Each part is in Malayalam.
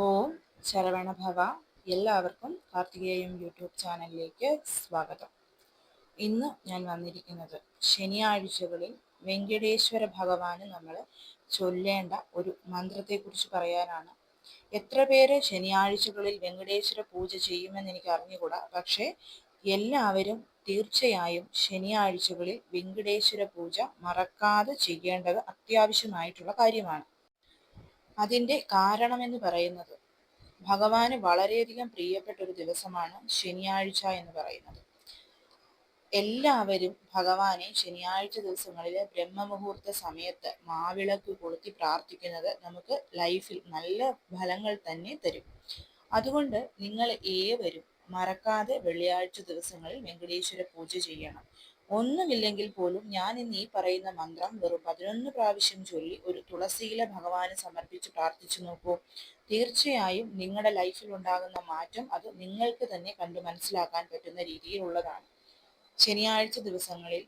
ഓം ശരവണ ഭവ എല്ലാവർക്കും കാർത്തികേയം യൂട്യൂബ് ചാനലിലേക്ക് സ്വാഗതം. ഇന്ന് ഞാൻ വന്നിരിക്കുന്നത് ശനിയാഴ്ചകളിൽ വെങ്കടേശ്വര ഭഗവാന് നമ്മൾ ചൊല്ലേണ്ട ഒരു മന്ത്രത്തെക്കുറിച്ച് പറയാനാണ്. എത്ര പേര് ശനിയാഴ്ചകളിൽ വെങ്കടേശ്വര പൂജ ചെയ്യുമെന്ന് എനിക്ക് അറിഞ്ഞുകൂടാ. പക്ഷേ എല്ലാവരും തീർച്ചയായും ശനിയാഴ്ചകളിൽ വെങ്കടേശ്വര പൂജ മറക്കാതെ ചെയ്യേണ്ടത് അത്യാവശ്യമായിട്ടുള്ള കാര്യമാണ്. അതിന്റെ കാരണമെന്ന് പറയുന്നത് ഭഗവാന് വളരെയധികം പ്രിയപ്പെട്ട ഒരു ദിവസമാണ് ശനിയാഴ്ച എന്ന് പറയുന്നത്. എല്ലാവരും ഭഗവാനെ ശനിയാഴ്ച ദിവസങ്ങളിലെ ബ്രഹ്മമുഹൂർത്ത സമയത്ത് മാവിളക്ക് കൊളുത്തി പ്രാർത്ഥിക്കുന്നത് നമുക്ക് ലൈഫിൽ നല്ല ഫലങ്ങൾ തന്നെ തരും. അതുകൊണ്ട് നിങ്ങൾ ഏവരും മറക്കാതെ വെള്ളിയാഴ്ച ദിവസങ്ങളിൽ വെങ്കടേശ്വര പൂജ ചെയ്യണം. ഒന്നുമില്ലെങ്കിൽ പോലും ഞാൻ ഇന്ന് ഈ പറയുന്ന മന്ത്രം വെറും പതിനൊന്ന് പ്രാവശ്യം ചൊല്ലി ഒരു തുളസിയില ഭഗവാന് സമർപ്പിച്ച് പ്രാർത്ഥിച്ചു നോക്കൂ. തീർച്ചയായും നിങ്ങളുടെ ലൈഫിൽ ഉണ്ടാകുന്ന മാറ്റം അത് നിങ്ങൾക്ക് തന്നെ കണ്ടു മനസ്സിലാക്കാൻ പറ്റുന്ന രീതിയിലുള്ളതാണ്. ശനിയാഴ്ച ദിവസങ്ങളിൽ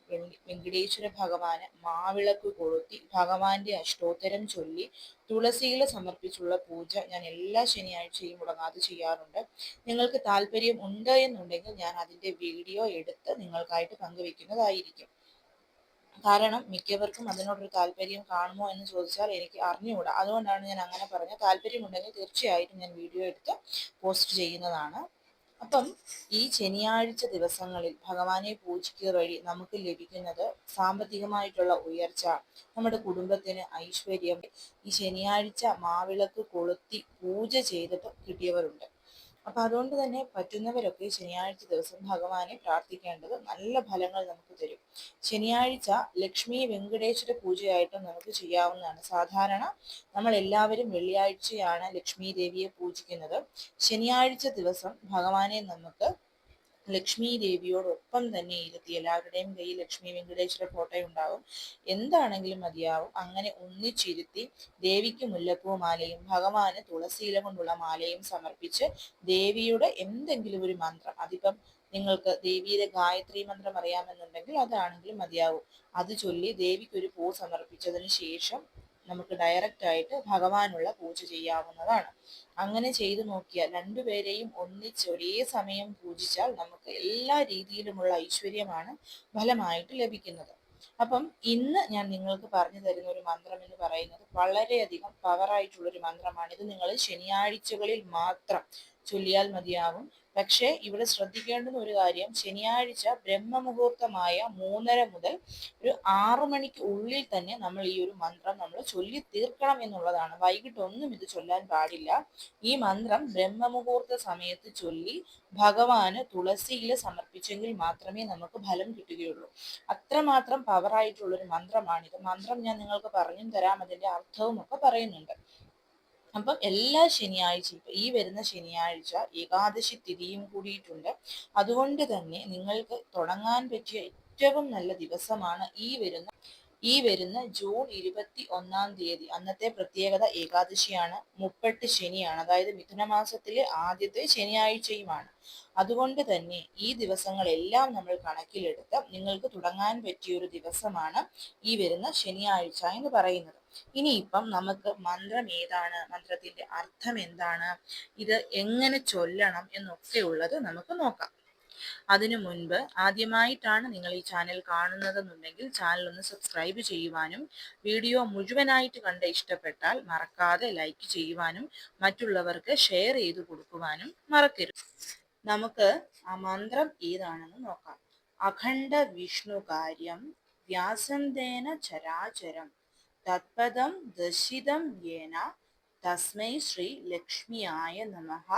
വെങ്കടേശ്വര ഭഗവാന് മാവിളക്ക് കൊളുത്തി ഭഗവാന്റെ അഷ്ടോത്തരം ചൊല്ലി തുളസിയില സമർപ്പിച്ചുള്ള പൂജ ഞാൻ എല്ലാ ശനിയാഴ്ചയും മുടങ്ങാതെ ചെയ്യാറുണ്ട്. നിങ്ങൾക്ക് താല്പര്യം ഉണ്ട് എന്നുണ്ടെങ്കിൽ ഞാൻ അതിന്റെ വീഡിയോ എടുത്ത് നിങ്ങൾക്കായിട്ട് പങ്കുവെക്കുന്നതായിരിക്കും. കാരണം മിക്കവർക്കും അതിനോടൊരു താല്പര്യം കാണുമോ എന്ന് ചോദിച്ചാൽ എനിക്ക് അറിഞ്ഞുകൂടാ. അതുകൊണ്ടാണ് ഞാൻ അങ്ങനെ പറഞ്ഞത്. താല്പര്യമുണ്ടെങ്കിൽ തീർച്ചയായിട്ടും ഞാൻ വീഡിയോ എടുത്ത് പോസ്റ്റ് ചെയ്യുന്നതാണ്. അപ്പം ഈ ശനിയാഴ്ച ദിവസങ്ങളിൽ ഭഗവാനെ പൂജിക്കുക വഴി നമുക്ക് ലഭിക്കുന്നത് സാമ്പത്തികമായിട്ടുള്ള ഉയർച്ച നമ്മുടെ കുടുംബത്തിന് ഐശ്വര്യം. ഈ ശനിയാഴ്ച മാവിളക്ക് കൊളുത്തി പൂജ ചെയ്തിട്ട് കിട്ടിയവരുണ്ട്. അപ്പൊ അതുകൊണ്ട് തന്നെ പറ്റുന്നവരൊക്കെ ശനിയാഴ്ച ദിവസം ഭഗവാനെ പ്രാർത്ഥിക്കേണ്ടത് നല്ല ഫലങ്ങൾ നമുക്ക് തരും. ശനിയാഴ്ച ലക്ഷ്മി വെങ്കടേശ്വര പൂജയായിട്ടും നമുക്ക് ചെയ്യാവുന്നതാണ്. സാധാരണ നമ്മൾ എല്ലാവരും വെള്ളിയാഴ്ചയാണ് ലക്ഷ്മി ദേവിയെ പൂജിക്കുന്നത്. ശനിയാഴ്ച ദിവസം ഭഗവാനെ നമുക്ക് ലക്ഷ്മി ദേവിയോടൊപ്പം തന്നെ ഇരുത്തി എല്ലാവരുടെയും കയ്യിൽ ലക്ഷ്മി വെങ്കടേശ്വര ഫോട്ടോ ഉണ്ടാവും. എന്താണെങ്കിലും മതിയാവും. അങ്ങനെ ഒന്നിച്ചിരുത്തി ദേവിക്ക് മുല്ലപ്പൂ മാലയും ഭഗവാന് തുളസിയില കൊണ്ടുള്ള മാലയും സമർപ്പിച്ച് ദേവിയുടെ എന്തെങ്കിലും ഒരു മന്ത്രം. അതിപ്പം നിങ്ങൾക്ക് ദേവിയുടെ ഗായത്രി മന്ത്രം അറിയാമെന്നുണ്ടെങ്കിൽ അതാണെങ്കിലും മതിയാവും. അത് ചൊല്ലി ദേവിക്ക് ഒരു പൂ സമർപ്പിച്ചതിന് ശേഷം നമുക്ക് ഡയറക്റ്റ് ആയിട്ട് ഭഗവാനുള്ള പൂജ ചെയ്യാവുന്നതാണ്. അങ്ങനെ ചെയ്തു നോക്കിയാൽ രണ്ടുപേരെയും ഒന്നിച്ച് ഒരേ സമയം പൂജിച്ചാൽ നമുക്ക് എല്ലാ രീതിയിലുമുള്ള ഐശ്വര്യമാണ് ഫലമായിട്ട് ലഭിക്കുന്നത്. അപ്പം ഇന്ന് ഞാൻ നിങ്ങൾക്ക് പറഞ്ഞു തരുന്ന ഒരു മന്ത്രം എന്ന് പറയുന്നത് വളരെയധികം പവറായിട്ടുള്ള ഒരു മന്ത്രമാണ്. ഇത് നിങ്ങൾ ശനിയാഴ്ചകളിൽ മാത്രം ചൊല്ലിയാൽ മതിയാവും. പക്ഷേ ഇവിടെ ശ്രദ്ധിക്കേണ്ടുന്ന ഒരു കാര്യം ശനിയാഴ്ച ബ്രഹ്മമുഹൂർത്തമായ മൂന്നര മുതൽ ഒരു ആറു മണിക്ക് ഉള്ളിൽ തന്നെ നമ്മൾ ഈ ഒരു മന്ത്രം നമ്മൾ ചൊല്ലി തീർക്കണം എന്നുള്ളതാണ്. വൈകിട്ടൊന്നും ഇത് ചൊല്ലാൻ പാടില്ല. ഈ മന്ത്രം ബ്രഹ്മമുഹൂർത്ത സമയത്ത് ചൊല്ലി ഭഗവാന് തുളസിയിൽ സമർപ്പിച്ചെങ്കിൽ മാത്രമേ നമുക്ക് ഫലം കിട്ടുകയുള്ളൂ. അത്രമാത്രം പവറായിട്ടുള്ളൊരു മന്ത്രമാണിത്. മന്ത്രം ഞാൻ നിങ്ങൾക്ക് പറഞ്ഞും തരാം അതിന്റെ അർത്ഥവും ഒക്കെ പറയുന്നുണ്ട്. അപ്പം എല്ലാ ശനിയാഴ്ചയും ഈ വരുന്ന ശനിയാഴ്ച ഏകാദശി തിരിയും കൂടിയിട്ടുണ്ട്. അതുകൊണ്ട് തന്നെ നിങ്ങൾക്ക് തുടങ്ങാൻ പറ്റിയ ഏറ്റവും നല്ല ദിവസമാണ് ഈ വരുന്ന ഈ വരുന്ന ജൂൺ ഇരുപത്തി ഒന്നാം തീയതി അന്നത്തെ പ്രത്യേകത ഏകാദശിയാണ് മുപ്പെട്ട് ശനിയാണ്. അതായത് മിഥുനമാസത്തിലെ ആദ്യത്തെ ശനിയാഴ്ചയുമാണ്. അതുകൊണ്ട് തന്നെ ഈ ദിവസങ്ങളെല്ലാം നമ്മൾ കണക്കിലെടുത്ത് നിങ്ങൾക്ക് തുടങ്ങാൻ പറ്റിയ ഒരു ദിവസമാണ് ഈ വരുന്ന ശനിയാഴ്ച എന്ന് പറയുന്നത്. ഇനിയിപ്പം നമുക്ക് മന്ത്രം ഏതാണ്? മന്ത്രത്തിന്റെ അർത്ഥം എന്താണ്? ഇത് എങ്ങനെ ചൊല്ലണം എന്നൊക്കെ ഉള്ളത് നമുക്ക് നോക്കാം. അതിനു മുൻപ് ആദ്യമായിട്ടാണ് നിങ്ങൾ ഈ ചാനൽ കാണുന്നതെന്നുണ്ടെങ്കിൽ ചാനൽ ഒന്ന് സബ്സ്ക്രൈബ് ചെയ്യുവാനും വീഡിയോ മുഴുവനായിട്ട് കണ്ട് ഇഷ്ടപ്പെട്ടാൽ മറക്കാതെ ലൈക്ക് ചെയ്യുവാനും മറ്റുള്ളവർക്ക് ഷെയർ ചെയ്ത് കൊടുക്കുവാനും മറക്കരുത്. നമുക്ക് ആ മന്ത്രം ഏതാണെന്ന് നോക്കാം. അഖണ്ഡ വിഷ്ണു കാര്യം വ്യാസന്തേന ചരാചരം തത്പദം ദശിതം യേന തസ്മൈ ശ്രീ ലക്ഷ്മിയായ നമഃ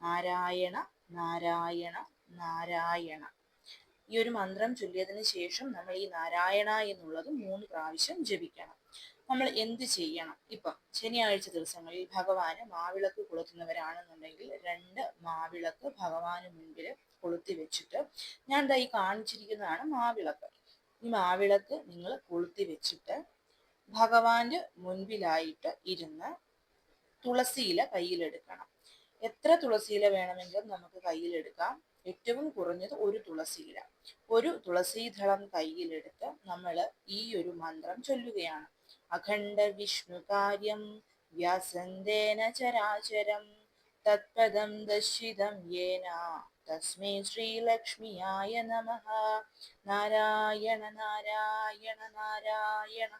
നാരായണ നാരായണ നാരായണ. ഈ ഒരു മന്ത്രം ചൊല്ലിയതിന് ശേഷം നമ്മൾ ഈ നാരായണ എന്നുള്ളത് മൂന്ന് പ്രാവശ്യം ജപിക്കണം. നമ്മൾ എന്ത് ചെയ്യണം? ഇപ്പം ശനിയാഴ്ച ദിവസങ്ങളിൽ ഭഗവാന് മാവിളക്ക് കൊളുത്തുന്നവരാണെന്നുണ്ടെങ്കിൽ രണ്ട് മാവിളക്ക് ഭഗവാന് മുൻപിൽ കൊളുത്തി വെച്ചിട്ട് ഞാൻ ദാ ഈ കാണിച്ചിരിക്കുന്നതാണ് മാവിളക്ക്. ഈ മാവിളക്ക് നിങ്ങൾ കൊളുത്തി വെച്ചിട്ട് ഭഗവാന്റെ മുൻപിലായിട്ട് ഇരുന്ന് തുളസിയില കയ്യിലെടുക്കണം. എത്ര തുളസിയില വേണമെങ്കിലും നമുക്ക് കയ്യിലെടുക്കാം. ഏറ്റവും കുറഞ്ഞത് ഒരു തുളസി ഇല. ഒരു തുളസി തുളസീധളം കയ്യിലെടുത്ത് നമ്മൾ ഈ ഒരു മന്ത്രം ചൊല്ലുകയാണ്. അഖണ്ഡ വിഷ്ണു കാര്യം വ്യാസന്തേന ചരാചരം തത്പദം ദർശിതം യേന തസ്മൈ ശ്രീലക്ഷ്മിയായ നമ നാരായണ നാരായണ നാരായണ.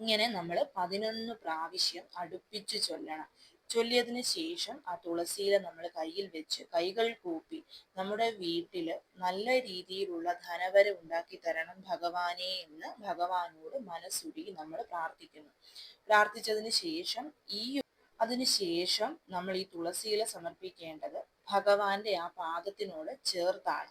ഇങ്ങനെ നമ്മൾ പതിനൊന്ന് പ്രാവശ്യം അടുപ്പിച്ചു ചൊല്ലണം. ചൊല്ലിയതിന് ശേഷം ആ തുളസിയില നമ്മൾ കയ്യിൽ വെച്ച് കൈകൾ കൂപ്പി നമ്മുടെ വീട്ടിൽ നല്ല രീതിയിലുള്ള ധനവര ഉണ്ടാക്കി തരണം ഭഗവാനെ എന്ന് ഭഗവാനോട് മനസ്സുരുകി നമ്മൾ പ്രാർത്ഥിക്കുന്നു. പ്രാർത്ഥിച്ചതിന് ശേഷം ഈ അതിനുശേഷം നമ്മൾ ഈ തുളസിയില സമർപ്പിക്കേണ്ടത് ഭഗവാന്റെ ആ പാദത്തിനോട് ചേർത്താണ്.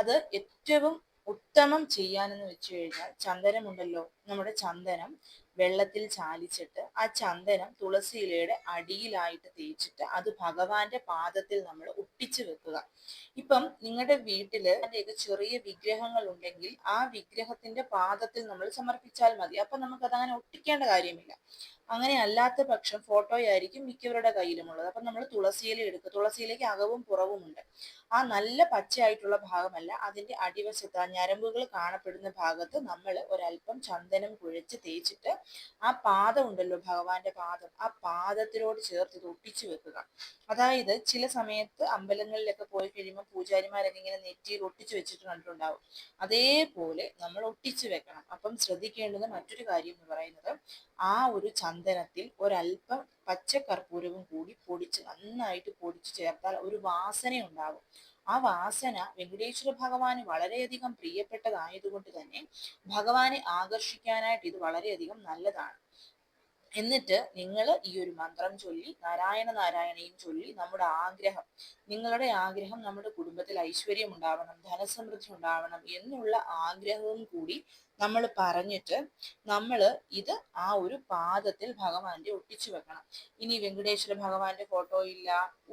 അത് ഏറ്റവും ഉത്തമം ചെയ്യാനെന്ന് വെച്ചു കഴിഞ്ഞാൽ ചന്ദനമുണ്ടല്ലോ നമ്മുടെ ചന്ദനം വെള്ളത്തിൽ ചാലിച്ചിട്ട് ആ ചന്ദനം തുളസി ഇലയുടെ അടിയിലായിട്ട് തേച്ചിട്ട് അത് ഭഗവാന്റെ പാദത്തിൽ നമ്മൾ ഒട്ടിച്ചു വെക്കുക. ഇപ്പം നിങ്ങളുടെ വീട്ടിൽ ചെറിയ വിഗ്രഹങ്ങൾ ഉണ്ടെങ്കിൽ ആ വിഗ്രഹത്തിന്റെ പാദത്തിൽ നമ്മൾ സമർപ്പിച്ചാൽ മതി. അപ്പൊ നമുക്ക് അതങ്ങനെ ഒട്ടിക്കേണ്ട കാര്യമില്ല. അങ്ങനെ അല്ലാത്ത പക്ഷം ഫോട്ടോയായിരിക്കും മിക്കവരുടെ കയ്യിലുമുള്ളത്. അപ്പൊ നമ്മൾ തുളസിയില എടുക്കുക. തുളസിയിലേക്ക് അകവും പുറവും ഉണ്ട് ആ നല്ല പച്ചയായിട്ടുള്ള ഭാഗമല്ല അതിന്റെ അടിവശത്ത് ആ ഞരമ്പുകൾ കാണപ്പെടുന്ന ഭാഗത്ത് നമ്മൾ ഒരല്പം ചന്ദനം കുഴച്ച് തേച്ചിട്ട് ആ പാദം ഉണ്ടല്ലോ ഭഗവാന്റെ പാദം ആ പാദത്തിനോട് ചേർത്ത് ഒട്ടിച്ചു വെക്കുക. അതായത് ചില സമയത്ത് അമ്പലങ്ങളിലൊക്കെ പോയി കഴിയുമ്പോൾ പൂജാരിമാരൊക്കെ ഇങ്ങനെ നെറ്റിയിൽ ഒട്ടിച്ചു വെച്ചിട്ട് കണ്ടിട്ടുണ്ടാവും. അതേപോലെ നമ്മൾ ഒട്ടിച്ചു വെക്കണം. അപ്പം ശ്രദ്ധിക്കേണ്ടത് മറ്റൊരു കാര്യം എന്ന് പറയുന്നത് ആ ഒരു ചന്ദനത്തിൽ ഒരല്പം പച്ചക്കർപ്പൂരവും കൂടി പൊടിച്ച് നന്നായിട്ട് പൊടിച്ച് ചേർത്താൽ ഒരു വാസന ഉണ്ടാകും ആ വാസന വെങ്കടേശ്വര ഭഗവാന് വളരെയധികം പ്രിയപ്പെട്ടതായതുകൊണ്ട് തന്നെ ഭഗവാനെ ആകർഷിക്കാനായിട്ട് ഇത് വളരെയധികം നല്ലതാണ്. എന്നിട്ട് നിങ്ങൾ ഈ ഒരു മന്ത്രം ചൊല്ലി നാരായണ നാരായണയും ചൊല്ലി നമ്മുടെ ആഗ്രഹം നിങ്ങളുടെ ആഗ്രഹം നമ്മുടെ കുടുംബത്തിൽ ഐശ്വര്യം ഉണ്ടാവണം ധനസമൃദ്ധി ഉണ്ടാവണം എന്നുള്ള ആഗ്രഹവും കൂടി നമ്മൾ പറഞ്ഞിട്ട് നമ്മൾ ഇത് ആ ഒരു പാദത്തിൽ ഭഗവാന്റെ ഒട്ടിച്ചു വെക്കണം. ഇനി വെങ്കടേശ്വര ഭഗവാന്റെ ഫോട്ടോ ഇല്ല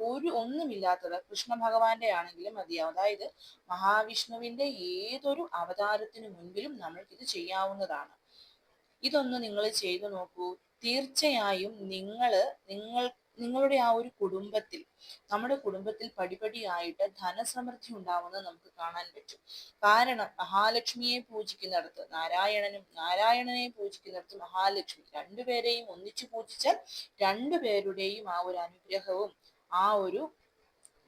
ഒരു ഒന്നുമില്ലാത്തത് കൃഷ്ണ ഭഗവാന്റെ ആണെങ്കിലും മതിയാവും. അതായത് മഹാവിഷ്ണുവിന്റെ ഏതൊരു അവതാരത്തിന് മുൻപിലും നമ്മൾക്ക് ഇത് ചെയ്യാവുന്നതാണ്. ഇതൊന്ന് നിങ്ങൾ ചെയ്തു നോക്കൂ. തീർച്ചയായും നിങ്ങൾ നിങ്ങൾ നിങ്ങളുടെ ആ ഒരു കുടുംബത്തിൽ നമ്മുടെ കുടുംബത്തിൽ പടിപടിയായിട്ട് ധനസമൃദ്ധി ഉണ്ടാവുന്നത് നമുക്ക് കാണാൻ പറ്റും. കാരണം മഹാലക്ഷ്മിയെ പൂജിക്കുന്നിടത്ത് നാരായണനും നാരായണനെ പൂജിക്കുന്നിടത്ത് മഹാലക്ഷ്മി രണ്ടുപേരെയും ഒന്നിച്ചു പൂജിച്ചാൽ രണ്ടുപേരുടെയും ആ ഒരു അനുഗ്രഹവും ആ ഒരു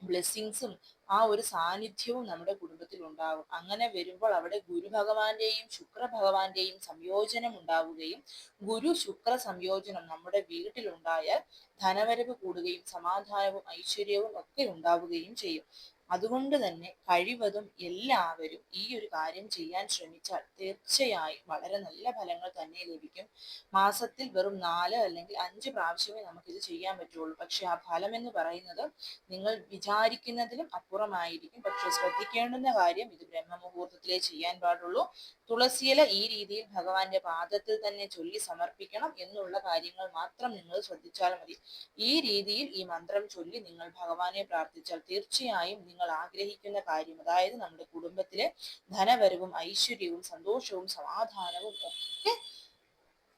ബ്ലെസ്സിങ്സും ആ ഒരു സാന്നിധ്യവും നമ്മുടെ കുടുംബത്തിൽ ഉണ്ടാവും. അങ്ങനെ വരുമ്പോൾ അവിടെ ഗുരു ഭഗവാന്റെയും ശുക്ര ഭഗവാന്റെയും സംയോജനം ഉണ്ടാവുകയും ഗുരു ശുക്ര സംയോജനം നമ്മുടെ വീട്ടിലുണ്ടായാൽ ധനവരവ് കൂടുകയും സമാധാനവും ഐശ്വര്യവും ഒക്കെ ഉണ്ടാവുകയും ചെയ്യും. അതുകൊണ്ട് തന്നെ കഴിവതും എല്ലാവരും ഈ ഒരു കാര്യം ചെയ്യാൻ ശ്രമിച്ചാൽ തീർച്ചയായും വളരെ നല്ല ഫലങ്ങൾ തന്നെ ലഭിക്കും. മാസത്തിൽ വെറും നാല് അല്ലെങ്കിൽ അഞ്ച് പ്രാവശ്യമേ നമുക്കിത് ചെയ്യാൻ പറ്റുള്ളൂ. പക്ഷെ ആ ഫലം എന്ന് പറയുന്നത് നിങ്ങൾ വിചാരിക്കുന്നതിലും അപ്പുറമായിരിക്കും. പക്ഷെ ശ്രദ്ധിക്കേണ്ടുന്ന കാര്യം ഇത് ബ്രഹ്മമുഹൂർത്തത്തിലേ ചെയ്യാൻ പാടുള്ളൂ. തുളസിയില ഈ രീതിയിൽ ഭഗവാന്റെ പാദത്തിൽ തന്നെ ചൊല്ലി സമർപ്പിക്കണം എന്നുള്ള കാര്യങ്ങൾ മാത്രം നിങ്ങൾ ശ്രദ്ധിച്ചാൽ മതി. ഈ രീതിയിൽ ഈ മന്ത്രം ചൊല്ലി നിങ്ങൾ ഭഗവാനെ പ്രാർത്ഥിച്ചാൽ തീർച്ചയായും നിങ്ങൾ ആഗ്രഹിക്കുന്ന കാര്യം അതായത് നമ്മുടെ കുടുംബത്തിലെ ധനവരവും ഐശ്വര്യവും സന്തോഷവും സമാധാനവും ഒക്കെ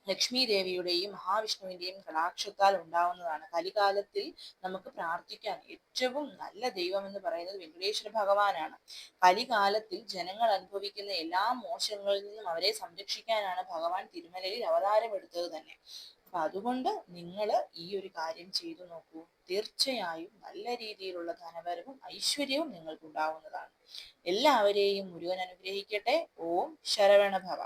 ലക്ഷ്മി ദേവിയുടെയും മഹാവിഷ്ണുവിന്റെയും കടാക്ഷത്താൽ ഉണ്ടാവുന്നതാണ്. കലികാലത്തിൽ നമുക്ക് പ്രാർത്ഥിക്കാൻ ഏറ്റവും നല്ല ദൈവം എന്ന് പറയുന്നത് വെങ്കടേശ്വര ഭഗവാനാണ്. കലികാലത്തിൽ ജനങ്ങൾ അനുഭവിക്കുന്ന എല്ലാ മോശങ്ങളിൽ നിന്നും അവരെ സംരക്ഷിക്കാനാണ് ഭഗവാൻ തിരുമലയിൽ അവതാരം എടുത്തത് തന്നെ. അപ്പൊ അതുകൊണ്ട് നിങ്ങൾ ഈ ഒരു കാര്യം ചെയ്തു നോക്കൂ. തീർച്ചയായും നല്ല രീതിയിലുള്ള ധനപരവും ഐശ്വര്യവും നിങ്ങൾക്ക് ഉണ്ടാവുന്നതാണ് എല്ലാവരെയും മുരുകൻ അനുഗ്രഹിക്കട്ടെ. ഓം ശരവണ ഭവ